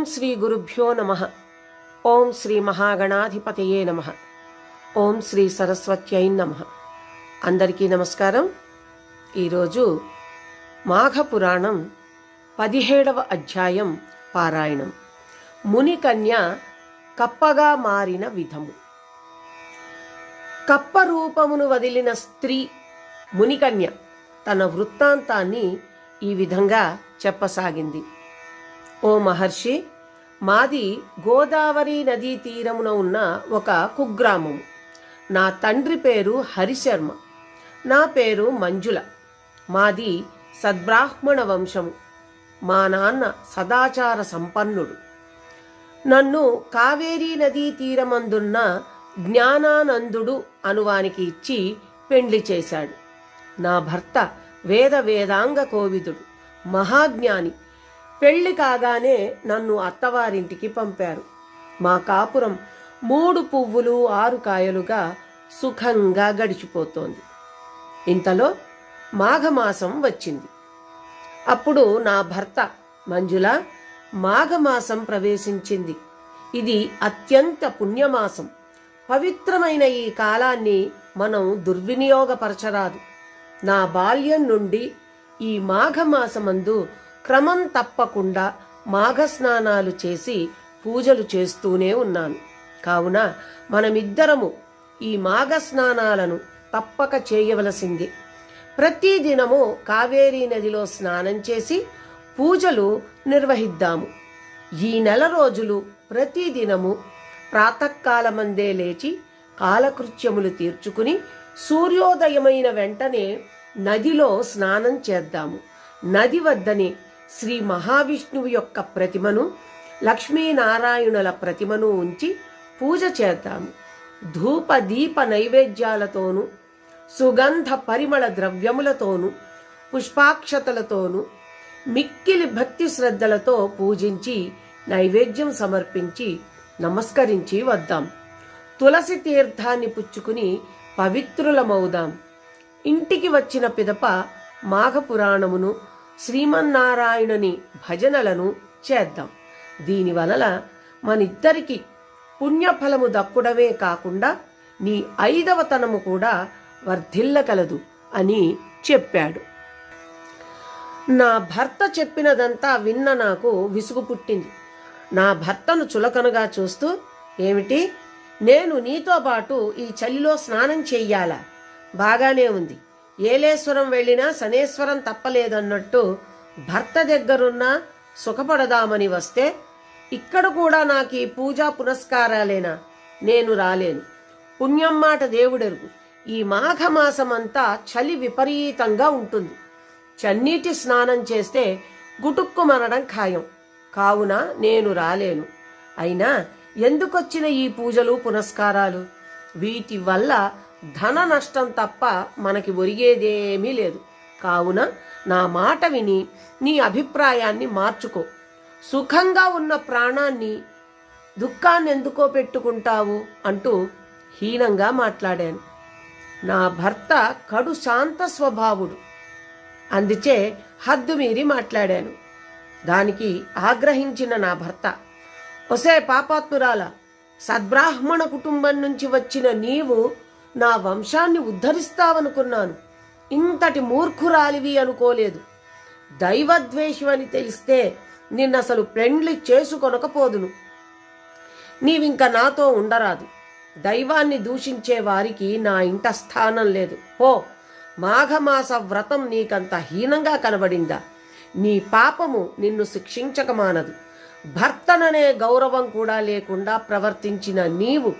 ఓం శ్రీ గురుభ్యో నమ. ఓం శ్రీ మహాగణాధిపతయే నమ. ఓం శ్రీ సరస్వత్యై నమ. అందరికీ నమస్కారం. ఈరోజు మాఘపురాణం పదిహేడవ అధ్యాయం పారాయణం. మునికన్య కప్పగా మారిన విధము. కప్ప రూపమును వదిలిన స్త్రీ మునికన్య తన వృత్తాంతాన్ని ఈ విధంగా చెప్పసాగింది. ఓ మహర్షి మాది గోదావరి నదీ తీరమున ఉన్న ఒక కుగ్రామం నా తండ్రి పేరు హరిశర్మ. నా పేరు మంజుల. మాది సద్బ్రాహ్మణ వంశము. మా నాన్న సదాచార సంపన్నుడు. నన్ను కావేరీ నదీ తీరమందున్న జ్ఞానానందుడు అనువానికి ఇచ్చి పెండ్లి చేశాడు. నా భర్త వేద వేదాంగ కోవిదుడు. మహాజ్ఞాని. పెళ్ళి కాగానే నన్ను అత్తవారింటికి పంపారు. మా కాపురం మూడు పువ్వులు ఆరు కాయలుగా సుఖంగా గడిచిపోతోంది. ఇంతలో మాఘమాసం వచ్చింది. అప్పుడు నా భర్త మంజుల మాఘమాసం ప్రవేశించింది. ఇది అత్యంత పుణ్యమాసం. పవిత్రమైన ఈ కాలాన్ని మనం దుర్వినియోగపరచరాదు. నా బాల్యం నుండి ఈ మాఘమాసమందు క్రమం తప్పకుండా మాఘస్నానాలు చేసి పూజలు చేస్తూనే ఉన్నాను. కావున మనమిద్దరము ఈ మాఘస్నానాలను తప్పక చేయవలసింది. ప్రతి దినము కావేరీ నదిలో స్నానం చేసి పూజలు నిర్వహిద్దాము. ఈ నెల రోజులు ప్రతి దినము ప్రాతకాలమందే లేచి కాలకృత్యములు తీర్చుకుని సూర్యోదయమైన వెంటనే నదిలో స్నానం చేద్దాము. నది వద్దనే శ్రీ మహావిష్ణువు యొక్క ప్రతిమను లక్ష్మీనారాయణుల ప్రతిమను ఉంచి పూజ చేద్దాము. ధూప దీప నైవేద్యాలతోనూ సుగంధ పరిమళ ద్రవ్యములతోనూ పుష్పాక్షతలతోనూ మిక్కిలి భక్తి శ్రద్ధలతో పూజించి నైవేద్యం సమర్పించి నమస్కరించి వద్దాం. తులసి తీర్థాన్ని పుచ్చుకుని పవిత్రులమవుదాం. ఇంటికి వచ్చిన పిదప మాఘపురాణమును శ్రీమన్నారాయణుని భజనలను చేద్దాం. దీని వలన మనిద్దరికి పుణ్యఫలము దక్కుడమే కాకుండా నీ ఐదవతనము కూడా వర్ధిల్లకలదు అని చెప్పాడు. నా భర్త చెప్పినదంతా విన్న నాకు విసుగు పుట్టింది. నా భర్తను చులకనగా చూస్తూ ఏమిటి? నేను నీతో పాటు ఈ చలిలో స్నానం చెయ్యాలా? బాగానే ఉంది. ఏలేశ్వరం వెళ్ళినా శనేశ్వరం తప్పలేదన్నట్టు భర్త దగ్గరున్నా సుఖపడదామని వస్తే ఇక్కడ కూడా నాకు ఈ పూజా పునస్కారాలేనా? నేను రాలేను. పుణ్యం మాట దేవుడెరుగు. ఈ మాఘమాసమంతా చలి విపరీతంగా ఉంటుంది. చన్నీటి స్నానం చేస్తే గుటుక్కుమనడం ఖాయం. కావున నేను రాలేను. అయినా ఎందుకొచ్చిన ఈ పూజలు పునస్కారాలు? వీటి వల్ల ధన నష్టం తప్ప మనకి ఒరిగేదేమీ లేదు. కావున నా మాట విని నీ అభిప్రాయాన్ని మార్చుకో. సుఖంగా ఉన్న ప్రాణాన్ని దుఃఖాన్ని ఎందుకో పెట్టుకుంటావు అంటూ హీనంగా మాట్లాడాను. నా భర్త కడు శాంత స్వభావుడు. అందుచే హద్దు మీరి మాట్లాడాను. దానికి ఆగ్రహించిన నా భర్త ఒసే పాపాత్మురాల సద్బ్రాహ్మణ కుటుంబం నుంచి వచ్చిన నీవు నా వంశాన్ని ఉద్ధరిస్తావనుకున్నాను. ఇంతటి మూర్ఖురాలివి అనుకోలేదు. దైవద్వేషమని తెలిస్తే నిన్నసలు పెండ్లి చేసుకొనకపోదును. నీవింక నాతో ఉండరాదు. దైవాన్ని దూషించే వారికి నా ఇంట స్థానం లేదు. పో. మాఘమాస వ్రతం నీకంత హీనంగా కనబడిందా? నీ పాపము నిన్ను శిక్షించక మానదు భర్తననే గౌరవం కూడా లేకుండా ప్రవర్తించిన నీవు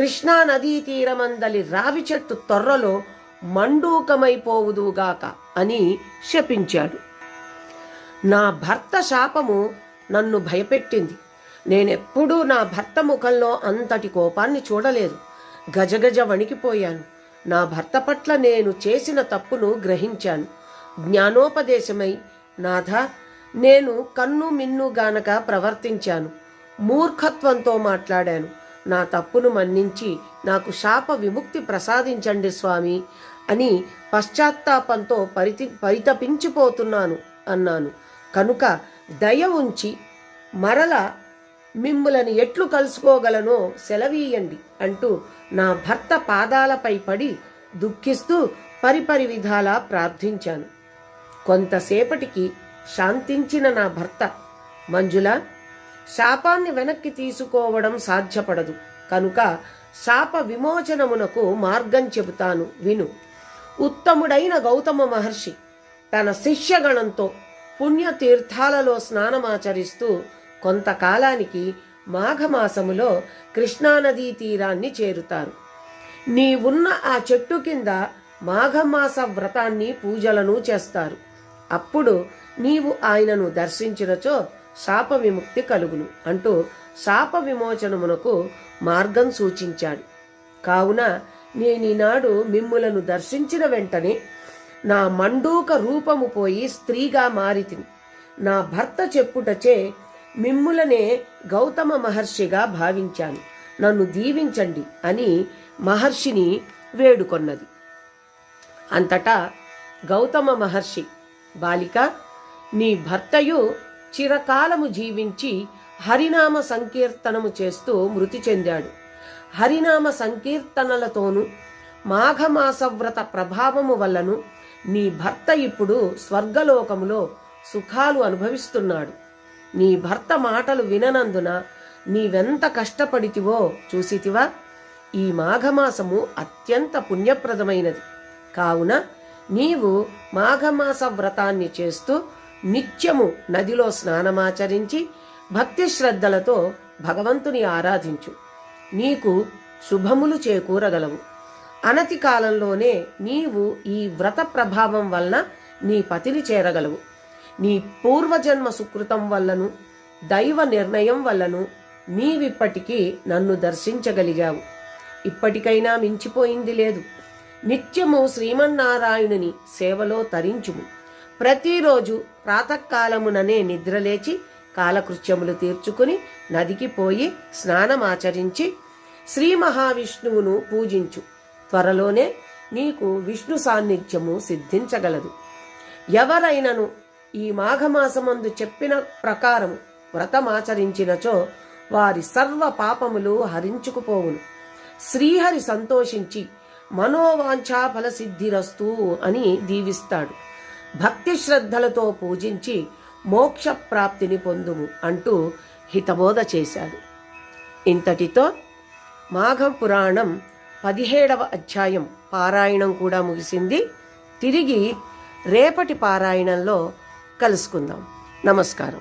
కృష్ణా నదీ తీరమందలి రావి చెట్టు తొర్రలో మండూకమైపోవుదుగాక అని శపించాడు. నా భర్త శాపము నన్ను భయపెట్టింది. నేనెప్పుడూ నా భర్త ముఖంలో అంతటి కోపాన్ని చూడలేదు. గజగజ వణికిపోయాను. నా భర్త పట్ల నేను చేసిన తప్పును గ్రహించాను. జ్ఞానోపదేశమై నాథ నేను కన్ను మిన్ను గానక ప్రవర్తించాను. మూర్ఖత్వంతో మాట్లాడాను. నా తప్పును మన్నించి నాకు శాప విముక్తి ప్రసాదించండి స్వామి అని పశ్చాత్తాపంతో పరితి పరితపించిపోతున్నాను అన్నాను. కనుక దయ ఉంచి మరల మిమ్ములను ఎట్లు కలుసుకోగలనో సెలవీయండి అంటూ నా భర్త పాదాలపై పడి దుఃఖిస్తూ పరిపరి విధాలా ప్రార్థించాను. కొంతసేపటికి శాంతించిన నా భర్త మంజుల శాపాన్ని వెనక్కి తీసుకోవడం సాధ్యపడదు. కనుక శాప విమోచనమునకు మార్గం చెబుతాను. విను. ఉత్తముడైన గౌతమ మహర్షి తన శిష్యగణంతో పుణ్యతీర్థాలలో స్నానమాచరిస్తూ కొంతకాలానికి మాఘమాసములో కృష్ణానదీ తీరాన్ని చేరుతారు. నీవున్న ఆ చెట్టు కింద మాఘమాస వ్రతాన్ని పూజలను చేస్తారు. అప్పుడు నీవు ఆయనను దర్శించినచో శాప విముక్తి కలుగును అంటూ శాప విమోచనమునకు మార్గం సూచించాడు. కావున నేనీనాడు మిమ్ములను దర్శించిన వెంటనే నా మండూక రూపము పోయి స్త్రీగా మారితిని. నా భర్త చెప్పుటచే మిమ్ములనే గౌతమ మహర్షిగా భావించాను. నన్ను దీవించండి అని మహర్షిని వేడుకొన్నది. అంతటా గౌతమ మహర్షి బాలిక నీ భర్తయు చిరకాలము జీవించి హరినామ సంకీర్తనము చేస్తూ మృతి చెందాడు. హరినామ సంకీర్తనలతోనూ మాఘమాస వ్రత ప్రభావము వల్లను నీ భర్త ఇప్పుడు స్వర్గలోకములో సుఖాలు అనుభవిస్తున్నాడు. నీ భర్త మాటలు విననందున నీవెంత కష్టపడితివో చూసితివా? ఈ మాఘమాసము అత్యంత పుణ్యప్రదమైనది. కావున నీవు మాఘమాస వ్రతాన్ని చేస్తూ నిత్యము నదిలో స్నానమాచరించి భక్తి శ్రద్ధలతో భగవంతుని ఆరాధించు. నీకు శుభములు చేకూరగలవు. అనతి కాలంలోనే నీవు ఈ వ్రత ప్రభావం వలన నీ పతిని చేరగలవు. నీ పూర్వజన్మ సుకృతం వల్లను దైవ నిర్ణయం వల్లను నీవిప్పటికీ నన్ను దర్శించగలిగావు. ఇప్పటికైనా మించిపోయింది లేదు. నిత్యము శ్రీమన్నారాయణుని సేవలో తరించుము. ప్రతిరోజు ప్రాతకాలముననే నిద్రలేచి కాలకృత్యములు తీర్చుకుని నదికి పోయి స్నానమాచరించి శ్రీ మహావిష్ణువును పూజించు. త్వరలోనే నీకు విష్ణు సాన్నిధ్యము సిద్ధించగలదు. ఎవరైనను ఈ మాఘమాసమందు చెప్పిన ప్రకారము వ్రతమాచరించినచో వారి సర్వ పాపములు హరించుకుపోవును. శ్రీహరి సంతోషించి మనోవాంఛా ఫలసిద్ధిరస్తు అని దీవిస్తాడు. భక్తి శ్రద్ధలతో పూజించి మోక్ష ప్రాప్తిని పొందుము అంటూ హితబోధ చేశాడు. ఇంతటితో మాఘం పురాణం పదిహేడవ అధ్యాయం పారాయణం కూడా ముగిసింది. తిరిగి రేపటి పారాయణంలో కలుసుకుందాం. నమస్కారం.